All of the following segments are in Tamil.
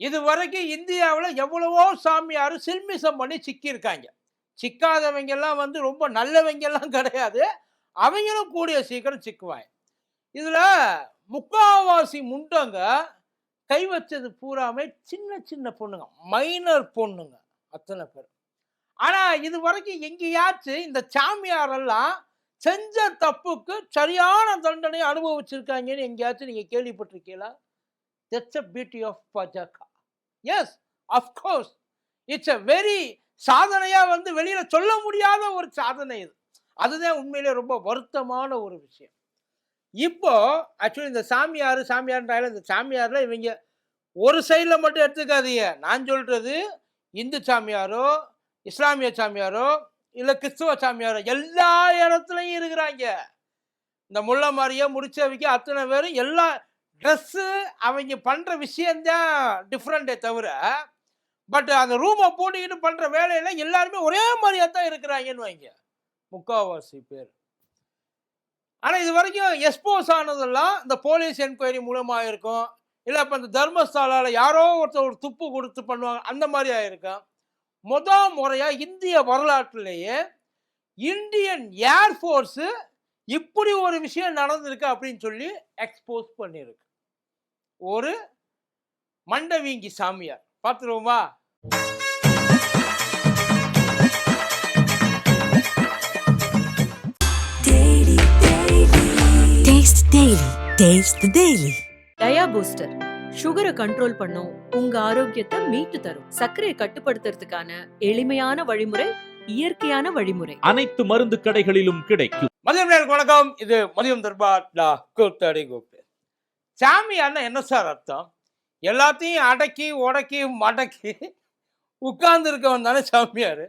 இது வரைக்கும் இந்தியாவில் எவ்வளவோ சாமியார் சில்மிசம் பண்ணி சிக்கியிருக்காங்க. சிக்காதவங்கெல்லாம் வந்து ரொம்ப நல்லவங்கெல்லாம் கிடையாது. அவங்களும் கூடிய சீக்கிரம் சிக்குவாங்க. இதில் முக்காவாசி முண்டங்க கை வச்சது பூராமே சின்ன சின்ன பொண்ணுங்க மைனர் பொண்ணுங்க அத்தனை பேர். ஆனால் இது வரைக்கும் எங்கேயாச்சும் இந்த சாமியாரெல்லாம் செஞ்ச தப்புக்கு சரியான தண்டனை அனுபவிச்சிருக்காங்கன்னு எங்கேயாச்சும் நீங்கள் கேள்விப்பட்டிருக்கீங்களா? தட்ஸ் அ பியூட்டி ஆஃப் பாஜக yes of course it's a very சாதனையாக வந்து வெளியில் சொல்ல முடியாத ஒரு சாதனை இது. அதுதான் உண்மையிலே ரொம்ப வருத்தமான ஒரு விஷயம். இப்போ ஆக்சுவலி இந்த சாமியார் சாமியார்ன்றால இந்த சாமியாரில் இவங்க ஒரு சைடில் மட்டும் எடுத்துக்காதீங்க. நான் சொல்கிறது இந்து சாமியாரோ இஸ்லாமிய சாமியாரோ இல்லை கிறிஸ்துவ சாமியாரோ எல்லா இடத்துலையும் இருக்கிறாங்க. இந்த முல்லை மாதிரியே முடிச்சவிக்க அத்தனை பேரும் எல்லா ட்ரெஸ்ஸு அவங்க பண்ணுற விஷயந்தான் டிஃப்ரெண்ட்டே தவிர பட் அந்த ரூமை பூட்டிக்கிட்டு பண்ணுற வேலையில் எல்லாருமே ஒரே மாதிரியா தான் இருக்கிறாங்கன்னு வைங்க. முக்கால்வாசி பேர். ஆனால் இது வரைக்கும் எக்ஸ்போஸ் ஆனதெல்லாம் இந்த போலீஸ் என்கொயரி மூலமாக இருக்கும் இல்லை இப்போ இந்த தர்மஸ்தாலால் யாரோ ஒருத்தர் ஒரு துப்பு கொடுத்து பண்ணுவாங்க அந்த மாதிரி ஆயிருக்கும். முத முறையாக இந்திய வரலாற்றுலேயே இந்தியன் ஏர்ஃபோர்ஸு இப்படி ஒரு விஷயம் நடந்திருக்கு அப்படின்னு சொல்லி எக்ஸ்போஸ் பண்ணியிருக்கு. ஒரு மண்டவீங்கி சாமியார். பார்த்துருவோமா. டயா பூஸ்டர் சுகரை கண்ட்ரோல் பண்ணும் உங்க ஆரோக்கியத்தை மீட்டு தரும். சர்க்கரையை கட்டுப்படுத்துறதுக்கான எளிமையான வழிமுறை இயற்கையான வழிமுறை. அனைத்து மருந்து கடைகளிலும் கிடைக்கும். மதியம் வணக்கம். இது மதியம் தர்பார் டா கூத்தடி சாமியார்னா என்ன சார் அர்த்தம்? எல்லாத்தையும் அடக்கி உடக்கி மடக்கி உட்கார்ந்து இருக்கவன் தானே சாமியார்.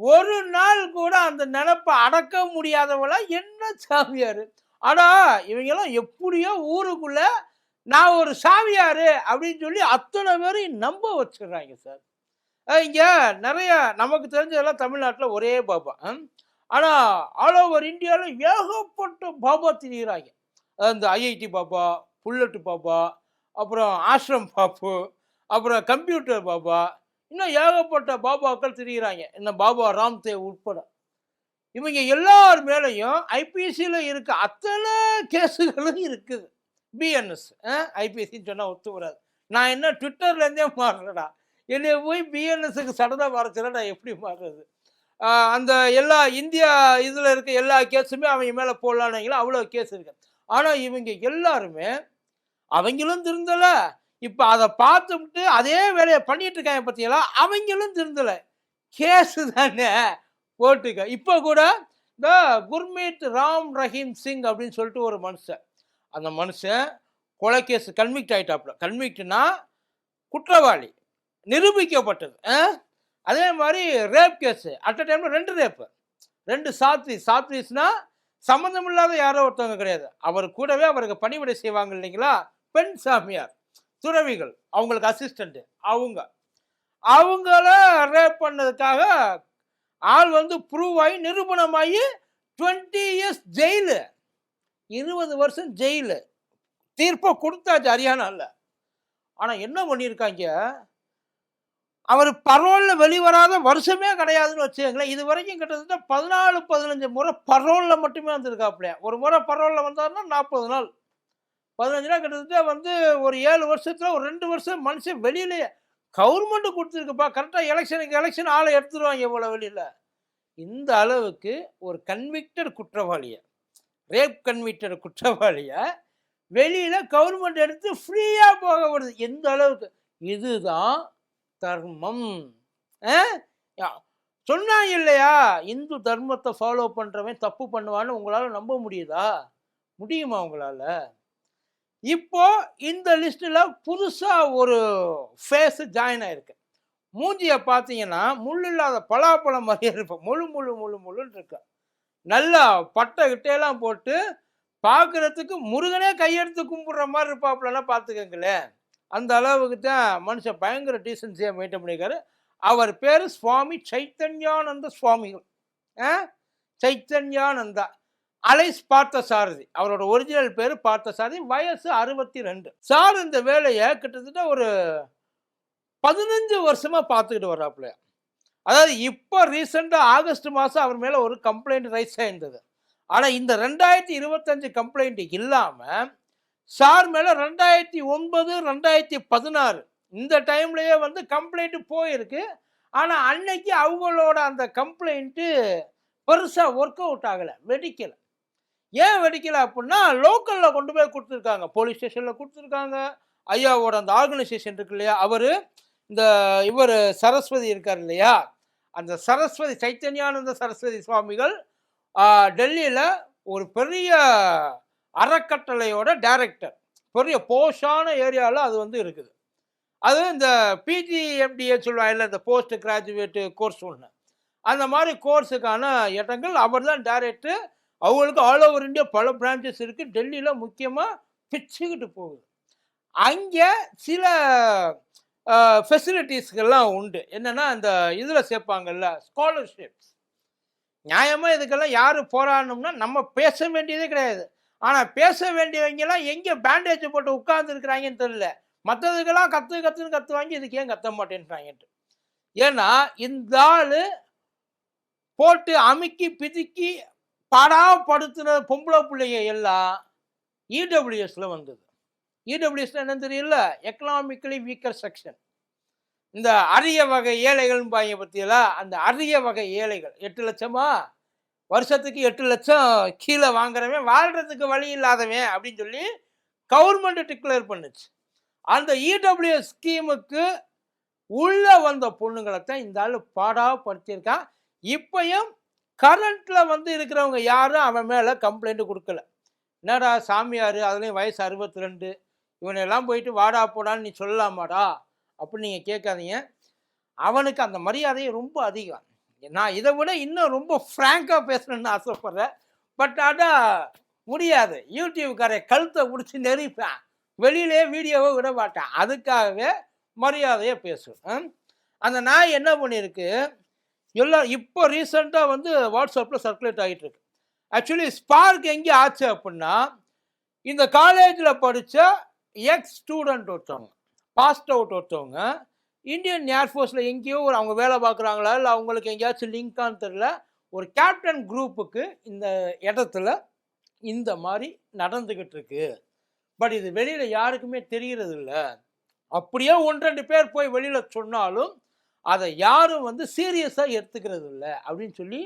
ஒரு நாள் கூட அந்த நினப்பை அடக்க முடியாதவளா என்ன சாமியார்? ஆனால் இவங்கெல்லாம் எப்படியோ ஊருக்குள்ள நான் ஒரு சாமியார் அப்படின்னு சொல்லி அத்தனை பேரையும் நம்ப வச்சிடுறாங்க சார். இங்கே நிறைய நமக்கு தெரிஞ்சதெல்லாம் தமிழ்நாட்டில் ஒரே பாபா. ஆனால் ஆல் ஓவர் இந்தியாவில் ஏகப்பட்ட பாபா திரிகிறாங்க அந்த ஐஐடி பாபா புல்லட்டு பாபா அப்புறம் ஆஷ்ரம் பாப்பு அப்புறம் கம்ப்யூட்டர் பாபா இன்னும் ஏகப்பட்ட பாபாக்கள் திரிகிறாங்க இந்த பாபா ராம்தேவ் உட்பட. இவங்க எல்லார் மேலேயும் ஐபிசியில் இருக்க அத்தனை கேஸுகளும் இருக்குது. பிஎன்எஸ் ஐபிசின்னு சொன்னால் ஒத்து வராது. நான் என்ன ட்விட்டர்லேருந்தே மாறுறேடா. என்னை போய் பிஎன்எஸ்க்கு சடனாக வரைச்சல நான் எப்படி மாறுறது? அந்த எல்லா இந்தியா இதில் இருக்க எல்லா கேஸுமே அவங்க மேலே போடலான்னு அவ்வளோ கேஸ் இருக்கு. ஆனால் இவங்க எல்லாருமே அவங்களும் திருந்தலை. இப்போ அதை பார்த்துட்டு அதே வேலையை பண்ணிட்டு இருக்காங்க பார்த்தீங்களா அவங்களும் திருந்தலை. கேஸு தானே போட்டுக்க. இப்போ கூட இந்த குர்மீத் ராம் ரஹீம் சிங் அப்படின்னு சொல்லிட்டு ஒரு மனுஷன். அந்த மனுஷன் கொலை கேஸ் கன்விக்ட் ஆயிட்டாப்புல. கன்விக்ட்னா குற்றவாளி. நிரூபிக்கப்பட்டது. ஆ? அதே மாதிரி ரேப் கேஸு அட் அ டைமில் ரெண்டு ரேப்பு ரெண்டு சாத்ரி சாத்ரிஸ்னா சம்மந்தம் இல்லாத யாரோ ஒருத்தவங்க கிடையாது. அவர் கூடவே அவருக்கு பணிவிடை செய்வாங்க இல்லைங்களா? பெண் சாமியார் துறவிகள் அவங்களுக்கு அசிஸ்டண்ட்டு அவங்க. அவங்கள ரேப் பண்ணதுக்காக ஆள் வந்து ப்ரூவ் ஆகி நிரூபணமாகி டுவெண்ட்டி இயர்ஸ் ஜெயிலு இருபது வருஷம் ஜெயிலு தீர்ப்பை கொடுத்தாச்சு ஹரியானாவில் ஆனால் என்ன பண்ணியிருக்காங்க? அவர் பரோலில் வெளிவராத வருஷமே கிடையாதுன்னு வச்சுக்கோங்களேன். இது வரைக்கும் கிட்டத்தட்ட பதினாலு பதினஞ்சு முறை பரோலில் மட்டுமே வந்திருக்காப்புல. ஒரு முறை பரோலில் வந்தாருன்னா நாற்பது நாள். பதினஞ்சு நாள் கிட்டத்தட்ட வந்து ஒரு ஏழு வருஷத்தில் ஒரு ரெண்டு வருஷம் மனுஷன் வெளியிலேயே கவர்மெண்ட்டு கொடுத்துருக்குப்பா. கரெக்டாக எலெக்ஷனுக்கு எலெக்ஷன் ஆளை எடுத்துருவாங்க இவ்வளோ வெளியில். இந்த அளவுக்கு ஒரு கன்விக்டட் குற்றவாளியை ரேப் கன்விக்டட் குற்றவாளியை வெளியில் கவர்மெண்ட் எடுத்து ஃப்ரீயாக போக விடுது. எந்த அளவுக்கு? இதுதான் தர்மம். சொன்னாங்க இல்லையா? இந்து தர்மத்தை ஃபாலோ பண்ணுறவன் தப்பு பண்ணுவான்னு உங்களால் நம்ப முடியுதா? முடியுமா உங்களால்? இப்போ இந்த லிஸ்ட்டில் புதுசாக ஒரு ஃபேஸு ஜாயின் ஆயிருக்கு. மூஞ்சியை பார்த்தீங்கன்னா முள் இல்லாத பலாப்பழம் மாதிரியே இருப்போம் முழு முழு முழு முழுன்னு இருக்கு. நல்லா பட்டை கிட்டையெல்லாம் போட்டு பார்க்குறதுக்கு முருகனே கையெடுத்து கும்பிட்ற மாதிரி இருப்பாப்புலலாம் பார்த்துக்கங்களேன் அந்த அளவுக்கு தான் மனுஷன் பயங்கர டீசன்சியாக மெயின்டைன் பண்ணியிருக்காரு அவர் பேர் சுவாமி சைத்தன்யானந்த சுவாமிகள். ஆ? சைத்தன்யானந்தா. அலைஸ் பார்த்த சாரதி அவரோட ஒரிஜினல் பேர் பார்த்த சாரதி வயசு அறுபத்தி ரெண்டு சார் இந்த வேலையை கிட்டத்தட்ட ஒரு பதினஞ்சு வருஷமா பார்த்துக்கிட்டு வர்றாப்புல அதாவது இப்போ ரீசெண்டாக ஆகஸ்ட் மாதம் அவர் மேலே ஒரு கம்ப்ளைண்ட் ரைஸ் ஆயிருந்தது. ஆனால் இந்த ரெண்டாயிரத்தி இருபத்தஞ்சு கம்ப்ளைண்ட் இல்லாமல் சார் மேலே ரெண்டாயிரத்தி ஒன்பது ரெண்டாயிரத்தி பதினாறு இந்த டைம்லேயே வந்து கம்ப்ளைண்ட்டு போயிருக்கு. ஆனால் அன்னைக்கு அவங்களோட அந்த கம்ப்ளைண்ட்டு பெருசாக ஒர்க் அவுட் ஆகலை. வெடிக்கலை ஏன் வெடிக்கல அப்படின்னா லோக்கலில் கொண்டு போய் கொடுத்துருக்காங்க. போலீஸ் ஸ்டேஷனில் கொடுத்துருக்காங்க. ஐயாவோட அந்த ஆர்கனைசேஷன் இருக்கு இல்லையா அவர் இந்த இவர் சரஸ்வதி இருக்கார் இல்லையா அந்த சரஸ்வதி சைத்தன்யானந்த சரஸ்வதி சுவாமிகள் டெல்லியில் ஒரு பெரிய அறக்கட்டளையோட டைரக்டர் பெரிய போஷான ஏரியாவில் அது வந்து இருக்குது. அது இந்த பிஜிஎம்டிஏ சொல்லுவாங்கல்ல இந்த போஸ்ட் கிராஜுவேட்டு கோர்ஸ் ஒன்று அந்த மாதிரி கோர்ஸுக்கான இடங்கள் அவர் தான் டைரக்டர் அவங்களுக்கு ஆல் ஓவர் இந்தியா பல பிரான்ச்சஸ் இருக்குது டெல்லியில் முக்கியமாக பிச்சுக்கிட்டு போகுது. அங்கே சில ஃபெசிலிட்டிஸ்கெல்லாம் உண்டு. என்னென்னா அந்த இதில் சேர்ப்பாங்கல்ல ஸ்காலர்ஷிப்ஸ் நியாயமாக இதுக்கெல்லாம் யார் போராடணும்னா நம்ம பேச வேண்டியதே கிடையாது. ஆனால் பேச வேண்டியவங்கெல்லாம் எங்கே பேண்டேஜ் போட்டு உட்கார்ந்துருக்குறாங்கன்னு தெரியல. மற்றதுக்கெல்லாம் கற்று கற்றுன்னு கற்றுவாங்க இதுக்கு ஏன் கத்த மாட்டேன்றாங்கன்ட்டு. ஏன்னா இந்த ஆள் போட்டு அமுக்கி பிதுக்கி படாப்படுத்தின பொம்பளை பிள்ளைங்க எல்லாம் இடபிள்யூஎஸில் வந்தது. E இடபிள்யூஎஸ்ல தெரியல? எக்கனாமிக்கலி வீக்கர் செக்ஷன் இந்த அரிய வகை ஏழைகள்னு பாங்க பற்றியெல்லாம் அந்த அரிய வகை ஏழைகள் எட்டு லட்சமா? வருஷத்துக்கு எட்டு லட்சம் கீழே வாங்குறவன் வாழ்றதுக்கு வழி இல்லாதவன் அப்படின்னு சொல்லி கவர்மெண்ட் டிக்ளேர் பண்ணுச்சு. அந்த இடபிள்யூஎஸ் ஸ்கீமுக்கு உள்ளே வந்த பொண்ணுங்களை தான் இந்த ஆள் பாடாப்படுத்தியிருக்கான் இப்பயும் கரண்ட்ல வந்து இருக்கிறவங்க யாரும் அவன் மேல கம்ப்ளைண்ட் கொடுக்கல. என்னடா சாமியார் அதுலேயும் வயசு அறுபத்தி ரெண்டு இவனெல்லாம் போயிட்டு வாடா போடான்னு நீ சொல்லலாமாடா? அப்படின்னு நீங்கள் கேட்காதீங்க. அவனுக்கு அந்த மரியாதையை ரொம்ப அதிகம். நான் இதை விட இன்னும் ரொம்ப ஃப்ராங்காக பேசணும்னு ஆசைப்பட்றேன். பட் ஆனால் முடியாது. யூடியூப்காரை கழுத்தை பிடிச்சி நெறிப்பேன் வெளியிலே வீடியோவை விட மாட்டேன் அதுக்காகவே மரியாதையை பேசுவேன். அந்த நாய் என்ன பண்ணியிருக்கு? எல்லாம் இப்போ ரீசெண்டாக வந்து வாட்ஸ்அப்பில் சர்க்குலேட் ஆகிட்டு இருக்கு ஆக்சுவலி ஸ்பார்க் எங்கே ஆச்சு அப்படின்னா இந்த காலேஜில் படித்த எக்ஸ் ஸ்டூடெண்ட் ஒருத்தவங்க பாஸ்ட் அவுட் ஒருத்தவங்க இந்தியன் ஏர்ஃபோர்ஸில் எங்கேயோ ஒரு அவங்க வேலை பார்க்குறாங்களா இல்லை அவங்களுக்கு எங்கேயாச்சும் லிங்கான்னு தெரில ஒரு கேப்டன் குரூப்புக்கு இந்த இடத்துல இந்த மாதிரி நடந்துக்கிட்டு இருக்கு. பட் இது வெளியில் யாருக்குமே தெரிகிறது இல்லை அப்படியே ஒன்று ரெண்டு பேர் போய் வெளியில் சொன்னாலும் அதை யாரும் வந்து சீரியஸாக எடுத்துக்கிறது இல்லை அப்படின்னு சொல்லி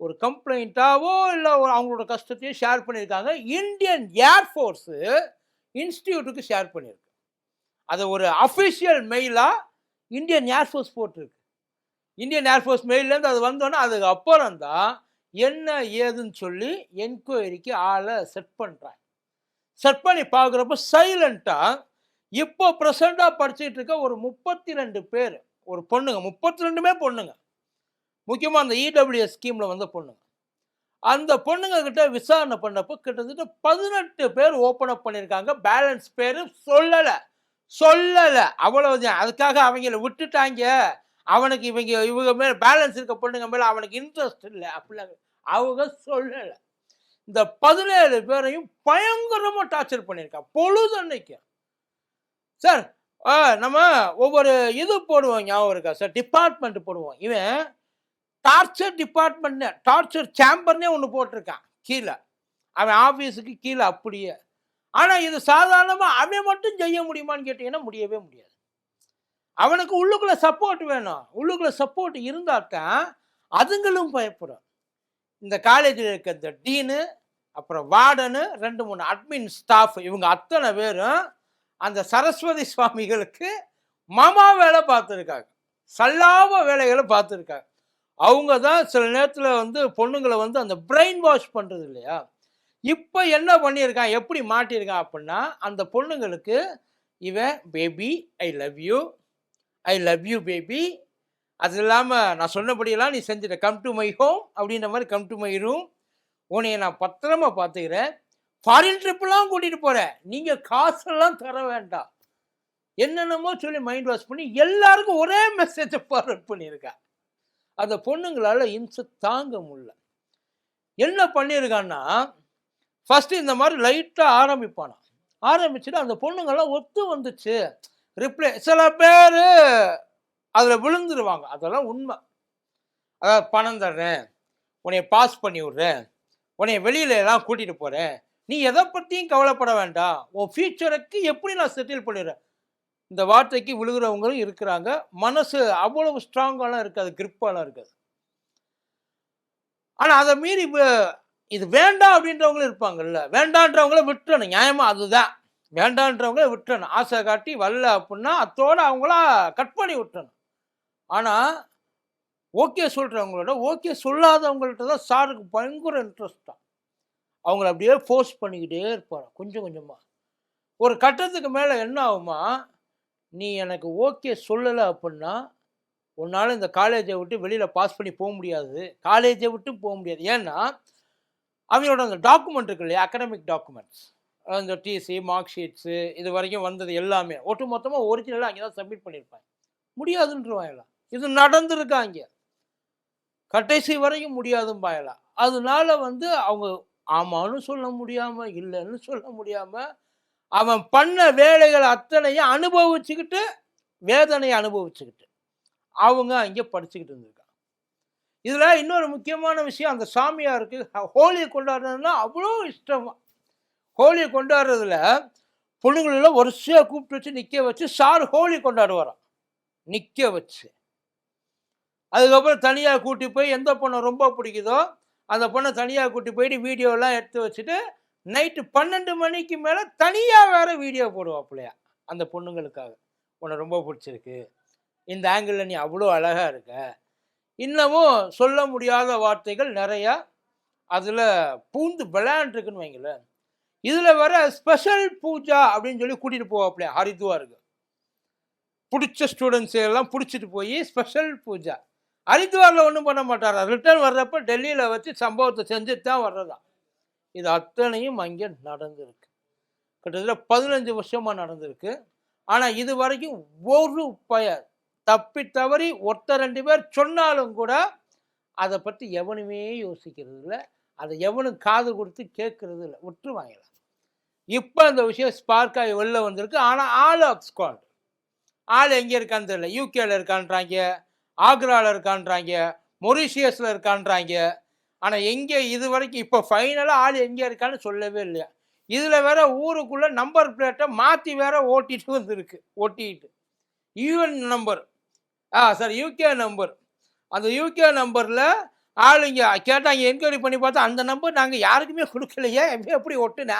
ஒரு கம்ப்ளைண்ட்டாவோ இல்லை ஒரு அவங்களோட கஷ்டத்தையோ ஷேர் பண்ணியிருக்காங்க. இந்தியன் ஏர்ஃபோர்ஸு இன்ஸ்டியூட்டுக்கு ஷேர் பண்ணியிருக்கு. அதை ஒரு அஃபிஷியல் மெயிலாக இந்தியன் ஏர்ஃபோர்ஸ் போட்டிருக்கு. இந்தியன் ஏர்ஃபோர்ஸ் மெயிலேருந்து அது வந்தோன்னே அதுக்கு அப்புறம் தான் என்ன ஏதுன்னு சொல்லி என்கொயரிக்கு ஆளை செட் பண்ணுறாங்க செட் பண்ணி பார்க்குறப்ப சைலண்ட்டாக இப்போ ப்ரெசண்ட்டாக படிச்சுட்டு இருக்க ஒரு முப்பத்தி ரெண்டு பேர் ஒரு பொண்ணுங்க முப்பத்தி ரெண்டுமே பொண்ணுங்க. முக்கியமாக அந்த இடபிள்யூஎஸ் ஸ்கீமில் வந்த பொண்ணுங்க. அந்த பொண்ணுங்க கிட்ட விசாரணை பண்ணப்போ கிட்டத்தட்ட பதினெட்டு பேர் ஓப்பன் அப் பண்ணியிருக்காங்க. பேலன்ஸ் பேர் சொல்லலை. சொல்லலை. அவ்வளவுதான் அதுக்காக அவங்கள விட்டுட்டாங்க. அவனுக்கு இவங்க இவங்க மேலே பேலன்ஸ் இருக்க பொண்ணுங்க மேலே அவனுக்கு இன்ட்ரெஸ்ட் இல்லை. அப்படிலாம் அவங்க சொல்லலை. இந்த பதினேழு பேரையும் பயங்கரமாக டார்ச்சர் பண்ணியிருக்கான் பொழுது அன்னைக்கு சார் நம்ம ஒவ்வொரு இது போடுவோம் ஞாபகம் இருக்கா சார்? டிபார்ட்மெண்ட் போடுவோம். இவன் டார்ச்சர் டிபார்ட்மெண்ட்னு டார்ச்சர் சேம்பர்னே ஒன்று போட்டிருக்கான் கீழே. அவன் ஆஃபீஸுக்கு கீழே அப்படியே. ஆனால் இது சாதாரணமாக அவன் மட்டும் செய்ய முடியுமான்னு கேட்டிங்கன்னா முடியவே முடியாது. அவனுக்கு உள்ளுக்குள்ளே சப்போர்ட் வேணும். உள்ளுக்குள்ளே சப்போர்ட் இருந்தால் தான் அதுங்களும் பயப்படும். இந்த காலேஜில் இருக்க இந்த டீனு அப்புறம் வார்டனு ரெண்டு மூணு அட்மின் ஸ்டாஃப் இவங்க அத்தனை பேரும் அந்த சரஸ்வதி சுவாமிகளுக்கு மாமா வேலை பார்த்துருக்காங்க. சல்லாப வேலைகளை பார்த்துருக்காங்க. அவங்க தான் சில நேரத்தில் வந்து பொண்ணுங்களை வந்து அந்த பிரெயின் வாஷ் பண்ணுறது இல்லையா? இப்போ என்ன பண்ணியிருக்கான்? எப்படி மாட்டியிருக்கான் அப்படின்னா அந்த பொண்ணுங்களுக்கு இவன் baby I love you I love you baby அது இல்லாமல் நான் சொன்னபடியெல்லாம் நீ செஞ்சிட்ட. கம் டு மை ஹோம் அப்படின்ற மாதிரி கம் டு மை ரூம் உன்னைய நான் பத்திரமா பார்த்துக்கிறேன். ஃபாரின் ட்ரிப்லாம் கூட்டிகிட்டு போகிறேன் நீங்கள் காசெல்லாம் தர வேண்டாம். என்னென்னமோ சொல்லி மைண்ட் வாஷ் பண்ணி எல்லாருக்கும் ஒரே மெசேஜை ஃபார்வர்ட் பண்ணியிருக்கா அந்த பொண்ணுங்களால் இம்சை தாங்க முடியல. என்ன பண்ணியிருக்கான்னா ஃபஸ்ட்டு இந்த மாதிரி லைட்டாக ஆரம்பிப்பானா ஆரம்பிச்சுட்டு அந்த பொண்ணுங்கெல்லாம் ஒத்து வந்துச்சு. ரிப்ளை சில பேர் அதில் விழுந்துருவாங்க. அதெல்லாம் உண்மை. அதாவது பணம் தர்றேன் உன்னை பாஸ் பண்ணி விட்றேன் உன்னை வெளியில எல்லாம் கூட்டிகிட்டு போகிறேன் நீ எதை பற்றியும் கவலைப்பட வேண்டாம். உன் ஃபியூச்சருக்கு எப்படி நான் செட்டில் பண்ணிடுறேன்? இந்த வார்த்தைக்கு விழுகிறவங்களும் இருக்கிறாங்க. மனசு அவ்வளவு ஸ்ட்ராங்காலாம் இருக்காது கிரிப்பாலாம் இருக்காது. ஆனால் அதை மீறி இது வேண்டாம் அப்படின்றவங்களும் இருப்பாங்கல்ல. வேண்டான்றவங்கள விட்டுறணும். நியாயமாக அதுதான். வேண்டான்றவங்கள விட்டுறணும். ஆசை காட்டி வரல அப்படின்னா அத்தோட அவங்கள கட் பண்ணி விட்டுறணும். ஆனால் ஓகே சொல்கிறவங்களோட ஓகே சொல்லாதவங்கள்ட்ட தான் சாருக்கு பயங்கர இன்ட்ரெஸ்ட் தான் அவங்கள அப்படியே ஃபோர்ஸ் பண்ணிக்கிட்டே இருப்பார் கொஞ்சம் கொஞ்சமாக ஒரு கட்டத்துக்கு மேலே என்ன ஆகுமா நீ எனக்கு ஓகே சொல்லலை அப்படின்னா உன்னால் இந்த காலேஜை விட்டு வெளியில் பாஸ் பண்ணி போக முடியாது. காலேஜை விட்டு போக முடியாது. ஏன்னா அவங்களோட அந்த டாக்குமெண்ட் இருக்கு இல்லையா அகடமிக் டாக்குமெண்ட்ஸ் அந்த டிசி மார்க் ஷீட்ஸு இது வரைக்கும் வந்தது எல்லாமே. ஒட்டு மொத்தமாக ஒரிஜினலாக அங்கே தான் சப்மிட் பண்ணியிருப்பாங்க. முடியாதுன்றவாயலாம் இது நடந்திருக்காங்க கடைசி வரைக்கும் முடியாதும்பாயலாம் அதனால வந்து அவங்க ஆமான்னு சொல்ல முடியாமல் இல்லைன்னு சொல்ல முடியாமல் அவன் பண்ண வேலைகள் அத்தனையும் அனுபவிச்சுக்கிட்டு வேதனையை அனுபவிச்சுக்கிட்டு அவங்க அங்கே படிச்சுக்கிட்டு இருந்திருக்காங்க. இதில் இன்னொரு முக்கியமான விஷயம் அந்த சாமியாருக்கு ஹோலியை கொண்டாடுறதுன்னா அவ்வளோ இஷ்டமா. ஹோலியை கொண்டாடுறதுல பொண்ணுங்களெல்லாம் வரிசையாக கூப்பிட்டு வச்சு நிற்க வச்சு சார் ஹோலி கொண்டாடுவாராம். நிற்க வச்சு. அதுக்கப்புறம் தனியாக கூட்டி போய் எந்த பொண்ணை ரொம்ப பிடிக்குதோ அந்த பொண்ணை தனியாக கூட்டி போயிட்டு வீடியோலாம் எடுத்து வச்சுட்டு நைட்டு பன்னெண்டு மணிக்கு மேலே தனியாக வேறு வீடியோ போடுவாப்புலையா அந்த பொண்ணுங்களுக்காக. உன்னை ரொம்ப பிடிச்சிருக்கு. இந்த ஆங்கிளில் நீ அவ்வளோ அழகாக இருக்க. இன்னமும் சொல்ல முடியாத வார்த்தைகள் நிறையா அதில் பூந்து விளையாண்டுருக்குன்னு வைங்களேன். இதில் வர ஸ்பெஷல் பூஜா அப்படின்னு சொல்லி கூட்டிகிட்டு போவாப்பிள்ளையா ஹரித்துவாருக்கு. பிடிச்ச ஸ்டூடெண்ட்ஸ் எல்லாம் பிடிச்சிட்டு போய் ஸ்பெஷல் பூஜா. ஹரித்வாரில் ஒன்றும் பண்ண மாட்டாரா? ரிட்டர்ன் வர்றப்ப டெல்லியில் வச்சு சம்பவத்தை செஞ்சுட்டு தான் வர்றதா? இது அத்தனையும் அங்கே நடந்திருக்கு. கிட்டத்தட்ட பதினஞ்சு வருஷமாக நடந்திருக்கு. ஆனால் இது வரைக்கும் ஒரு பய தப்பி தவறி ஒருத்தர் ரெண்டு பேர் சொன்னாலும் கூட அதை பற்றி எவனுமே யோசிக்கிறது இல்லை. அதை எவனும் காது கொடுத்து கேட்கறது இல்லை. விட்டுருவாங்களாம் இப்போ அந்த விஷயம் ஸ்பார்க் ஆகி வெளில வந்திருக்கு. ஆனால் ஆல் ஆஃப் ஸ்குவாட் ஆள் எங்கே இருக்கான்னு தெரியல. யூகேல இருக்கான்றாங்க. ஆக்ராவில் இருக்கான்றாங்க மொரிஷியஸில் இருக்கான்றாங்க. ஆனால் எங்கே இது வரைக்கும் இப்போ ஃபைனலாக ஆள் எங்கே இருக்கான்னு சொல்லவே இல்லையா? இதில் வேற ஊருக்குள்ளே நம்பர் பிளேட்டை மாற்றி வேற ஓட்டிட்டு வந்துருக்கு ஓட்டிட்டு யூஎன் நம்பர் ஆ சார் யூகே நம்பர் அந்த யூகே நம்பரில் ஆளுங்க கேட்டாங்க என்கொயரி பண்ணி பார்த்தா அந்த நம்பர் நாங்கள் யாருக்குமே கொடுக்கலையே எப்படி எப்படி ஒட்டுனா?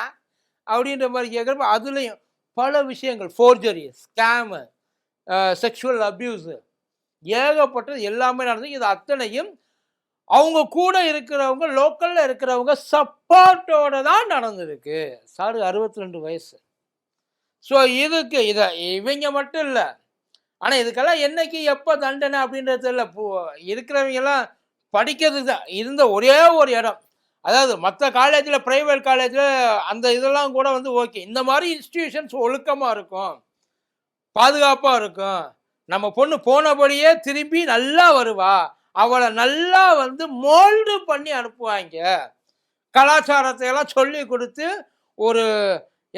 அப்படின்ற மாதிரி கேட்குறப்ப அதுலேயும் பல விஷயங்கள் ஃபோர்ஜரி ஸ்கேமு செக்ஷுவல் அப்யூஸு ஏகப்பட்டது எல்லாமே நடந்து இது அத்தனையும் அவங்க கூட இருக்கிறவங்க லோக்கலில் இருக்கிறவங்க சப்போர்ட்டோட தான் நடந்திருக்கு. சாரு அறுபத்தி ரெண்டு வயசு. ஸோ இதுக்கு இதை இவங்க மட்டும் இல்லை. ஆனால் இதுக்கெல்லாம் என்னைக்கு எப்போ தண்டனை அப்படின்றது தெரியல. இருக்கிறவங்கெல்லாம் படிக்கிறது தான் இருந்த ஒரே ஒரு இடம். அதாவது மற்ற காலேஜில் ப்ரைவேட் காலேஜில் அந்த இதெல்லாம் கூட வந்து ஓகே இந்த மாதிரி இன்ஸ்டிடியூஷன்ஸ் ஒழுக்கமாக இருக்கும். பாதுகாப்பாக இருக்கும். நம்ம பொண்ணு போனபடியே திரும்பி நல்லா வருவா. அவளை நல்லா வந்து மோல்டு பண்ணி அனுப்புவாங்க. கலாச்சாரத்தை எல்லாம் சொல்லி கொடுத்து ஒரு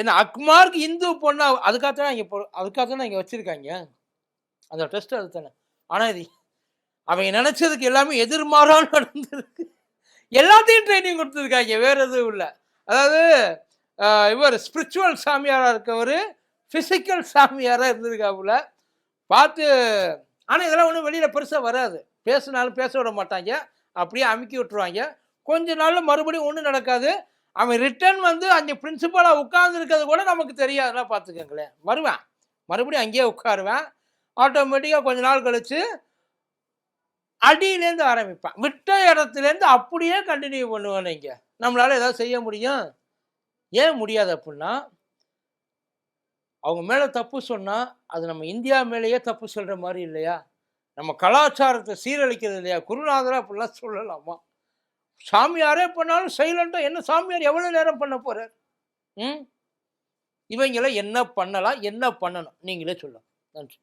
என்ன அக்மார்க் இந்து பொண்ணா அதுக்காகத்தானே இங்கே அதுக்காகத்தானே இங்கே வச்சுருக்காங்க. அந்த டெஸ்ட் அது தானே ஆனால் இது அவங்க நினச்சதுக்கு எல்லாமே எதிர்மாறாக நடந்திருக்கு. எல்லாத்தையும் ட்ரைனிங் கொடுத்துருக்காங்க வேறு எதுவும் இல்லை. அதாவது இவர் ஸ்பிரிச்சுவல் சாமியாராக இருக்கவர் ஃபிசிக்கல் சாமியாராக இருந்திருக்காப்புல. பார்த்து ஆனால் இதெல்லாம் ஒன்றும் வெளியில் பெருசாக வராது. பேசினாலும் பேச விட மாட்டாங்க. அப்படியே அமுக்கி விட்டுருவாங்க. கொஞ்ச நாளில் மறுபடியும் ஒன்றும் நடக்காது. அவன் ரிட்டர்ன் வந்து அங்கே பிரின்சிபலாக உட்கார்ந்துருக்கிறது கூட நமக்கு தெரியாதுலாம் பார்த்துக்கங்களேன். வருவேன். மறுபடியும் அங்கேயே உட்காருவேன். ஆட்டோமேட்டிக்காக கொஞ்ச நாள் கழித்து அடியிலேருந்து ஆரம்பிப்பேன். விட்ட இடத்துலேருந்து அப்படியே கண்டினியூ பண்ணுவேன் இங்கே. நம்மளால் ஏதாவது செய்ய முடியும்? ஏன் முடியாது அப்படின்னா அவங்க மேலே தப்பு சொன்னால் அது நம்ம இந்தியா மேலேயே தப்பு சொல்கிற மாதிரி இல்லையா? நம்ம கலாச்சாரத்தை சீரழிக்கிறது இல்லையா? குருநாதராக அப்படிலாம் சொல்லலாமா? சாமியாரே பண்ணாலும் சைலண்ட்டாக என்ன சாமியார் எவ்வளோ நேரம் பண்ண போகிறார் ம்? இவங்களை என்ன பண்ணலாம் என்ன பண்ணணும்? நீங்களே சொல்லலாம் நன்றி.